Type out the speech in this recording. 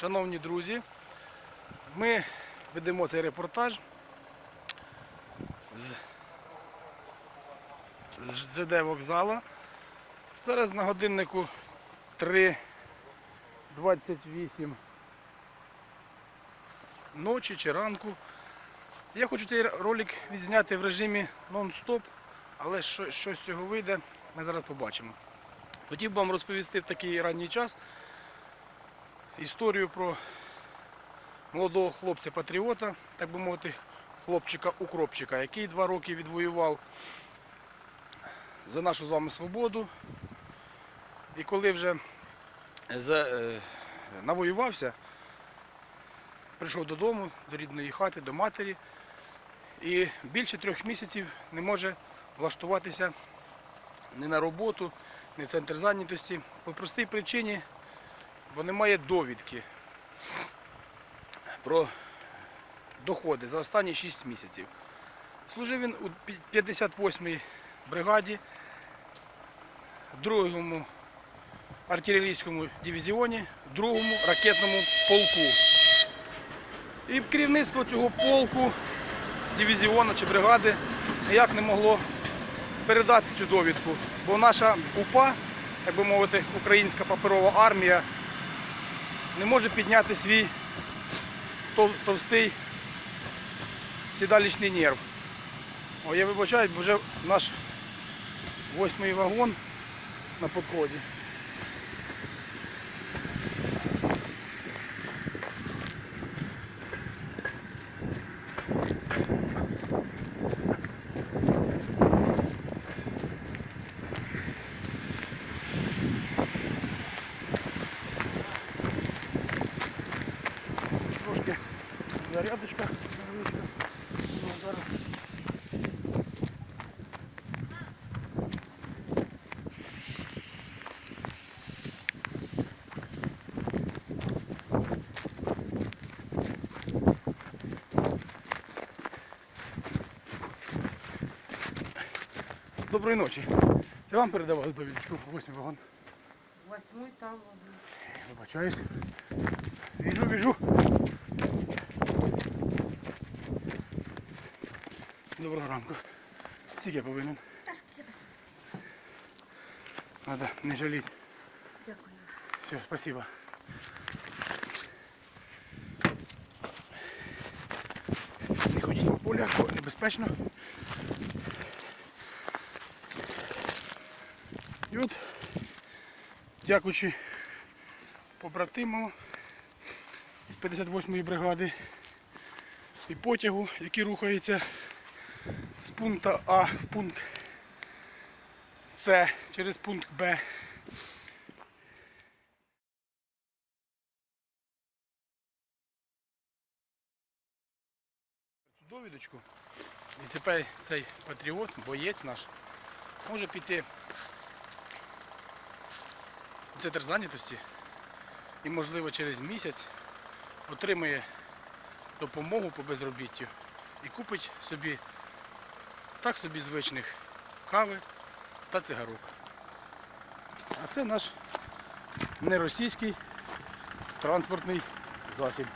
Шановні друзі, ми ведемо цей репортаж з, з ЖД вокзала. Зараз на годиннику 3.28 ночі чи ранку. Я хочу цей ролик відзняти в режимі нон-стоп, але що, що з цього вийде, ми зараз побачимо. Хотів би вам розповісти в такий ранній час історію про молодого хлопця-патріота, так би мовити, хлопчика-укропчика, який два роки відвоював за нашу з вами свободу. І коли вже е, навоювався, прийшов додому, до рідної хати, до матері, і більше трьох місяців не може влаштуватися ні на роботу, ні в центр зайнятості. По простій причині, бо немає довідки про доходи за останні 6 місяців. Служив він у 58-й бригаді, другому артилерійському дивізіоні, другому ракетному полку. І керівництво цього полку, дивізіону чи бригади ніяк не могло передати цю довідку, бо наша УПА, так би мовити, українська паперова армія, не може підняти свій товстий сідалічний нерв. О, я вибачаю, бо вже наш восьмий вагон на підході. Зарядочка. Доброї ночі. Це вам передавали довідочку, восьмий вагон. Восьмой там вагон. Вибачаюсь. Біжу, біжу. Доброго ранку. Скільки я повинен? Надо не жаліти. Дякую. Все, спасибо. Не ходіть по полях, небезпечно. І от, дякуючи побратиму 58-ї бригади і потягу, який рухається з пункту А в пункт С через пункт Б. цю довідочку. І тепер цей патріот, боєць наш, може піти у центр зайнятості і, можливо, через місяць отримає допомогу по безробіттю і купить собі так собі звичних кави та цигарок. А це наш неросійський транспортний засіб.